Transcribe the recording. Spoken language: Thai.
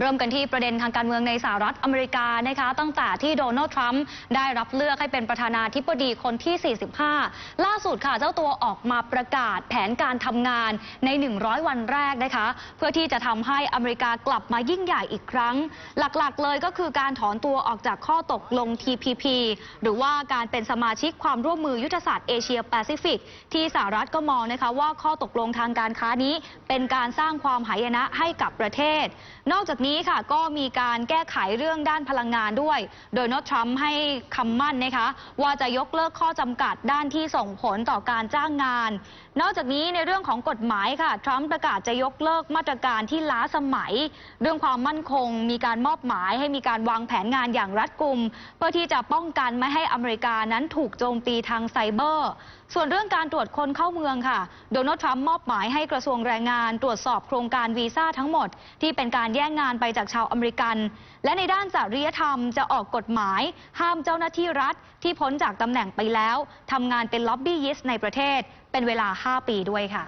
เริ่มกันที่ประเด็นทางการเมืองในสหรัฐอเมริกานะคะ ตั้งแต่ที่โดนัลด์ทรัมป์ได้รับเลือกให้เป็นประธานาธิบดีคนที่ 45 ล่าสุดค่ะ เจ้าตัวออกมาประกาศแผนการทำงานใน 100 วันแรกนะคะ เพื่อที่จะทำให้อเมริกากลับมายิ่งใหญ่อีกครั้ง หลักๆ เลยก็คือการถอนตัวออกจากข้อตกลง TPP หรือว่าการเป็นสมาชิกความร่วมมือยุทธศาสตร์เอเชียแปซิฟิกที่สหรัฐก็มองนะคะว่าข้อตกลงทางการค้านี้ เป็นการสร้างความหายนะให้กับประเทศ นอกจากนี้ี้ค่ะก็มีการแก้ไขเรื่องด้านพลังงานด้วย โดยโนทรัมป์ให้คำมั่นนะคะ ว่าจะยกเลิกข้อจำกัดด้านที่ส่งผลต่อการจ้างงาน นอกจากนี้ในเรื่องของกฎหมายค่ะทรัมป์ประกาศจะยกเลิกมาตรการที่ล้าสมัย เรื่องความมั่นคง มีการมอบหมายให้มีการวางแผนงานอย่างรัดกุม เพื่อที่จะป้องกันไม่ให้อเมริกานั้นถูกโจมตีทางไซเบอร์ ส่วนเรื่องการตรวจคนเข้าเมืองค่ะ โดนัลด์ทรัมป์มอบหมายให้กระทรวงแรงงานตรวจสอบโครงการวีซ่าทั้งหมด ที่เป็นการแย่งงานไปจากชาวอเมริกัน และในด้านจริยธรรมจะออกกฎหมาย ห้ามเจ้าหน้าที่รัฐที่พ้นจากตำแหน่งไปแล้วทำงานเป็นล็อบบี้ยิสในประเทศ เป็นเวลา 5 ปีด้วยค่ะ